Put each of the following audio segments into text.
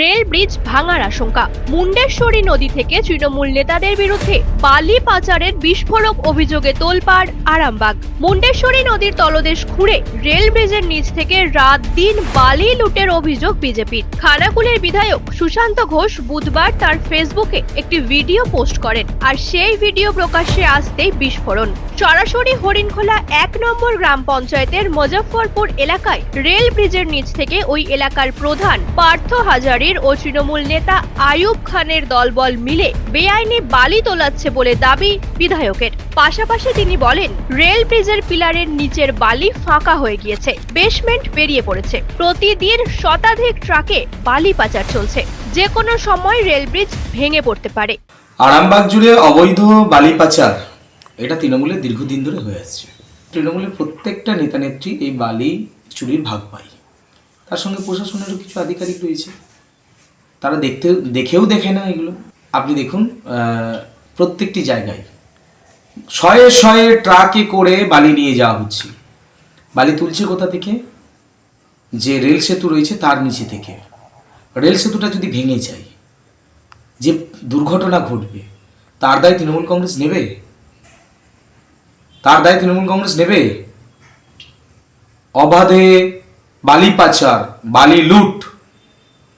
Rail bridge ভাঙার আশঙ্কা। মুন্ডেশ্বরী নদী থেকে তৃণমূল নেতাদের বিরুদ্ধে বালি পাচারের বিস্ফোরক অভিযোগে তোলপাড়, আরামবাগ। মুন্ডেশ্বরী নদীর তলদেশ খুঁড়ে রেল ব্রিজের নিচ থেকে রাত দিন বালি লুটের অভিযোগ বিজেপির। খানাকুলের বিধায়ক সুশান্ত ঘোষ বুধবার তার ফেসবুকে একটি ভিডিও পোস্ট করেন, আর সেই ভিডিও প্রকাশ্যে আসতেই বিস্ফোরণ। সরাসরি হরিণখোলা এক নম্বর গ্রাম পঞ্চায়েতের মুজফ্ফরপুর এলাকায় রেল ব্রিজের নিচ থেকে ওই এলাকার প্রধান পার্থ হাজারির ও তৃণমূল নেতা আয়ুব খানের দলবল মিলে বেআইনি বালি তোলাচ্ছে বলে দাবি বিধায়কের। পাশাপাশি তিনি বলেন, রেল ব্রিজের পিলারের নিচের বালি ফাঁকা হয়ে গিয়েছে, বেসমেন্ট বেরিয়ে পড়েছে। প্রতিদিন শতাধিক ট্রাকে বালি পাচার চলছে। যে কোনো সময় রেল ব্রিজ ভেঙে পড়তে পারে। আরামবাগ জুড়ে অবৈধ বালি পাচার। এটা তৃণমূলের দীর্ঘদিন ধরে হয়ে আসছে। তৃণমূলের প্রত্যেকটা নেতা নেত্রী এই বালি চুরির ভাগ পায়। তার সঙ্গে প্রশাসনেরও কিছু আধিকারিক রয়েছে। তারা দেখতে, দেখেও দেখে না এগুলো। আপনি দেখুন প্রত্যেকটি জায়গায় শয়ে শয়ে ট্রাকে করে বালি নিয়ে যাওয়া হচ্ছে। বালি তুলছে কোথা থেকে? যে রেল সেতু রয়েছে তার নিচে থেকে। রেল সেতুটা যদি ভেঙে যায়, যে দুর্ঘটনা ঘটবে, তার দায় তৃণমূল কংগ্রেস নেবে? তার দায় তৃণমূল কংগ্রেস নেবে? অবাধে বালি পাচার, বালি লুট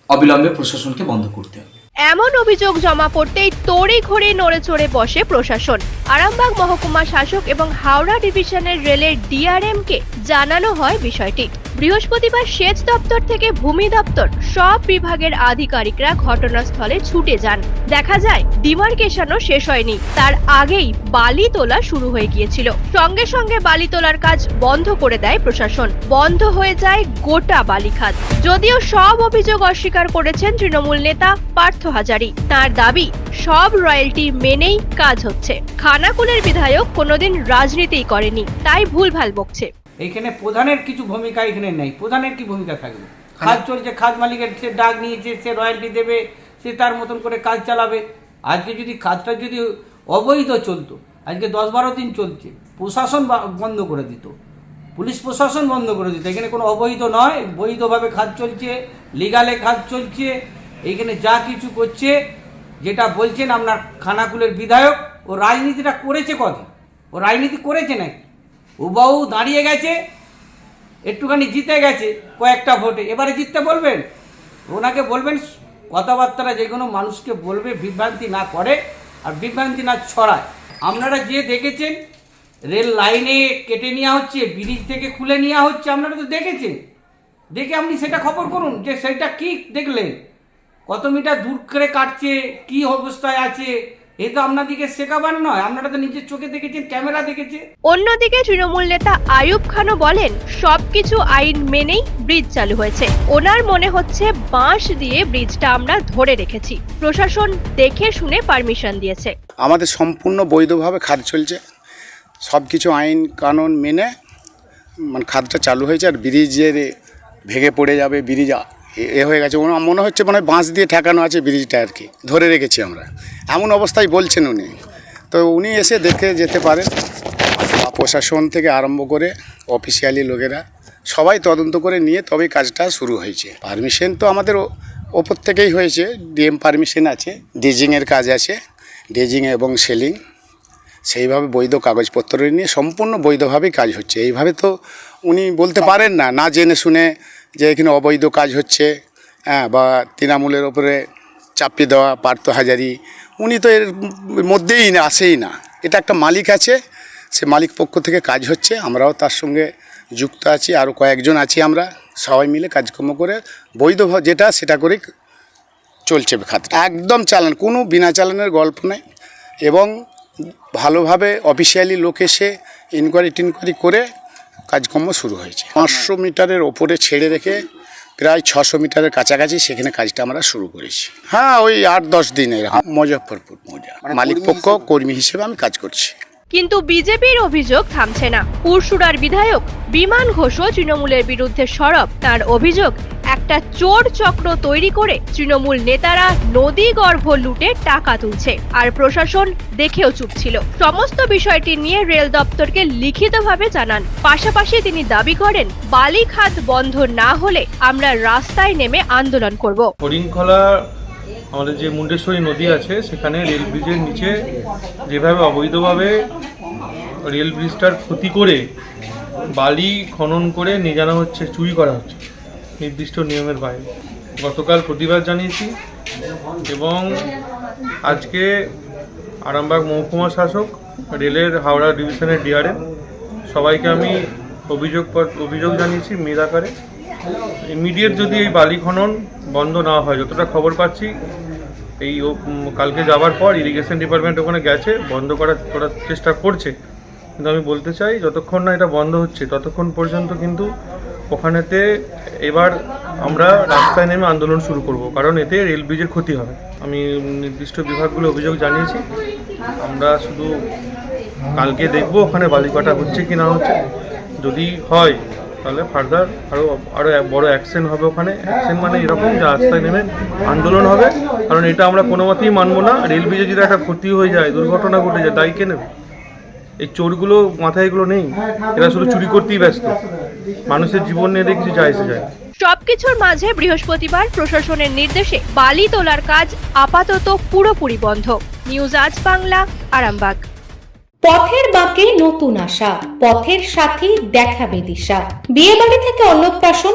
অবিলম্বে প্রশাসনকে বন্ধ করতে হবে। এমন অভিযোগ জমা পড়তেই তড়ি ঘড়ি নড়ে চড়ে বসে প্রশাসন। আরামবাগ মহকুমা শাসক এবং হাওড়া ডিভিশনের রেলের ডিআরএম কে জানানো হয় বিষয়টি। বৃহস্পতিবার সেচ দপ্তর থেকে ভূমি দপ্তর, সব বিভাগের আধিকারিকরা ঘটনাস্থলে ছুটে যান। দেখা যায় ডিমার্কেশনও শেষ হয়নি। তার আগেই বালি তোলা শুরু হয়ে গিয়েছিল। সঙ্গে সঙ্গে বালি তোলার কাজ বন্ধ করে দেয় প্রশাসন। বন্ধ হয়ে যায় গোটা বালিখাত যদিও সব অভিযোগ অস্বীকার করেছেন তৃণমূল নেতা পার্থ হাজারি। তার দাবি, সব রয়্যালটি মেনেই কাজ হচ্ছে। খানাকুলের বিধায়ক কোনোদিন রাজনীতিই করেনি, তাই ভুলভাল বকছে। এইখানে প্রধানের কিছু ভূমিকা এখানে নেই। প্রধানের কি ভূমিকা থাকবে? খাদ চলছে খাদ মালিকের সে ডাক নিয়েছে সে রয়্যালটি দেবে সে তার মতন করে কাজ চালাবে। আজকে যদি কাজটা যদি অবৈধ চলতো আজকে দশ বারো দিন চলছে প্রশাসন বন্ধ করে দিত। পুলিশ প্রশাসন বন্ধ করে দিত। এখানে কোনো অবৈধ নয় বৈধভাবে খাদ চলছে লিগালে খাদ চলছে এইখানে যা কিছু করছে যেটা বলছেন আপনার খানাকুলের বিধায়ক ও রাজনীতিটা করেছে কদিন? ও রাজনীতি করেছে নাকি? উবাউ দাঁড়িয়ে গেছে, একটুখানি জিতে গেছে কয়েকটা ভোটে। এবারে জিততে বলবেন? ওনাকে বলবেন কথাবার্তারা যে কোনো মানুষকে বলবে, বিভ্রান্তি না করে আর বিভ্রান্তি না ছড়ায়। আপনারা যে দেখেছেন, রেল লাইনে কেটে নেওয়া হচ্ছে, ব্রিজ থেকে খুলে নেওয়া হচ্ছে, আপনারা তো দেখেছেন। দেখে আপনি সেটা খবর করুন যে সেটা কি দেখলেন? কত মিটার দূর করে কাটছে, কি অবস্থায় আছে? এ তো আপনাদেরকে শেখাবার নয় আপনারা তো নিজের চোখে দেখেছেন ক্যামেরা দেখেছে। অন্যদিকে তৃণমূল নেতা আয়ুব খানও বলেন সবকিছু আইন মেনেই ব্রিজ চালু হয়েছে। ওনার মনে হচ্ছে বাঁশ দিয়ে ব্রিজটা আমরা ধরে রেখেছি। প্রশাসন দেখে শুনে পারমিশন দিয়েছে। আমাদের সম্পূর্ণ বৈধভাবে খাদ চলছে। সব কিছু আইন কানুন মেনে মানে খাদটা চালু হয়েছে আর ব্রিজের ভেঙে পড়ে যাবে ব্রিজ এ- হয়ে গেছে। মনে হচ্ছে মানে বাঁশ দিয়ে ঠেকানো আছে ব্রিজটা আর কি। ধরে রেখেছি আমরা। এমন অবস্থায় বলছেন উনি। তো উনি এসে দেখে যেতে পারেন। প্রশাসন থেকে আরম্ভ করে অফিসিয়ালি লোকেরা সবাই তদন্ত করে নিয়ে তবে কাজটা শুরু হয়েছে। পারমিশন তো আমাদের ওপর থেকেই হয়েছে। ডিএম পারমিশন আছে। ডিজিংয়ের কাজ আছে। ডিজিং এবং সেলিং সেইভাবে বৈধ কাগজপত্র নিয়ে সম্পূর্ণ বৈধভাবেই কাজ হচ্ছে। এইভাবে তো উনি বলতে পারেন না। না জেনে শুনে যে এখানে অবৈধ কাজ হচ্ছে হ্যাঁ বা তৃণমূলের ওপরে চাপিয়ে দেওয়া পার্থ হাজারি, উনি তো এর মধ্যেই না, আসেই না। এটা একটা মালিক আছে, সে মালিক পক্ষ থেকে কাজ হচ্ছে, আমরাও তার সঙ্গে যুক্ত আছি আরও কয়েকজন আছি আমরা, সবাই মিলে কাজকর্ম করে, বৈধ যেটা সেটা করে চলছে খাতটা। একদম চালান, কোনো বিনা চালানের গল্প নেই, এবং ভালোভাবে অফিসিয়ালি লোক এসে ইনকোয়ারি টিনকোয়ারি করে কাজকর্ম শুরু হয়েছে। পাঁচশো মিটারের ওপরে ছেড়ে রেখে প্রায় ছশো মিটারের কাছাকাছি সেখানে কাজটা আমরা শুরু করেছি। হ্যাঁ ওই আট দশ দিনের মুজফ্ফরপুর মৌজা। মালিক পক্ষ কর্মী হিসেবে আমি কাজ করছি। কিন্তু বিজেপির অভিযোগ থামছে না। পুরসুরার বিধায়ক বিমান ঘোষও তৃণমূলের বিরুদ্ধে সরব। তার অভিযোগ একটা চোর চক্র তৈরি করে তৃণমূল নেতারা নদী গর্ভ লুটে টাকা তুলছে। আর প্রশাসন দেখেও চুপ ছিল। সমস্ত বিষয়টি নিয়ে রেল দপ্তরকে লিখিতভাবে জানান। পাশাপাশি তিনি দাবি করেন বালি খাত বন্ধ না হলে আমরা রাস্তায় নেমে আন্দোলন করব। আমাদের যে মুন্ডেশ্বরী নদী আছে, সেখানে রেল ব্রিজের নিচে যেভাবে অবৈধভাবে রেল ব্রিজটার ক্ষতি করে বালি খনন করে নিয়ে জানা হচ্ছে, চুরি করা হচ্ছে নির্দিষ্ট নিয়মের বাইরে। গতকাল প্রতিবাদ জানিয়েছি এবং আজকে আরামবাগ মহকুমা শাসক, রেলের হাওড়া ডিভিশনের ডিআরএম, সবাইকে আমি অভিযোগ অভিযোগ জানিয়েছি মেদ আকারে। ইমিডিয়েট যদি এই বালি খনন বন্ধ না হয়, যতটা খবর পাচ্ছি, এই কালকে যাওয়ার পর ইরিগেশন ডিপার্টমেন্ট ওখানে গেছে, বন্ধ করার করার চেষ্টা করছে। কিন্তু আমি বলতে চাই, যতক্ষণ না এটা বন্ধ হচ্ছে, ততক্ষণ পর্যন্ত কিন্তু ওখানেতে এবার আমরা রাস্তায় নেমে আন্দোলন শুরু করব, কারণ এতে রেল ব্রিজের ক্ষতি হবে। আমি নির্দিষ্ট বিভাগগুলো অভিযোগ জানিয়েছি। আমরা শুধু কালকে দেখব ওখানে বালি কাটা হচ্ছে কি না হচ্ছে। যদি হয়, তাহলে ফার্দার আরও আরও বড় অ্যাকশন হবে ওখানে। অ্যাকশন মানে এরকম যে রাস্তায় নেমে আন্দোলন হবে। কারণ এটা আমরা কোনো মতেই মানবো না। রেল ব্রিজে যদি একটা ক্ষতি হয়ে যায়, দুর্ঘটনা ঘটে যায় দায়ী কে নেবে? এই চোরগুলো মাথায় এগুলো নেই। এরা শুধু চুরি করতেই ব্যস্ত। মানুষের জীবন নিয়ে দেখছি যায় এসে যায়। সবকিছুর মাঝে বৃহস্পতিবার প্রশাসনের নির্দেশে বালি তোলার কাজ আপাতত পুরোপুরি বন্ধ। নিউজ আজ বাংলা আরামবাগ। পথের বাঁকে নতুন আশা পথের সাথী দেখাবে দিশা। বিয়ে বাড়ি থেকে অন্নপ্রাশন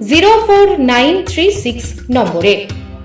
zero four nine three six নম্বরে।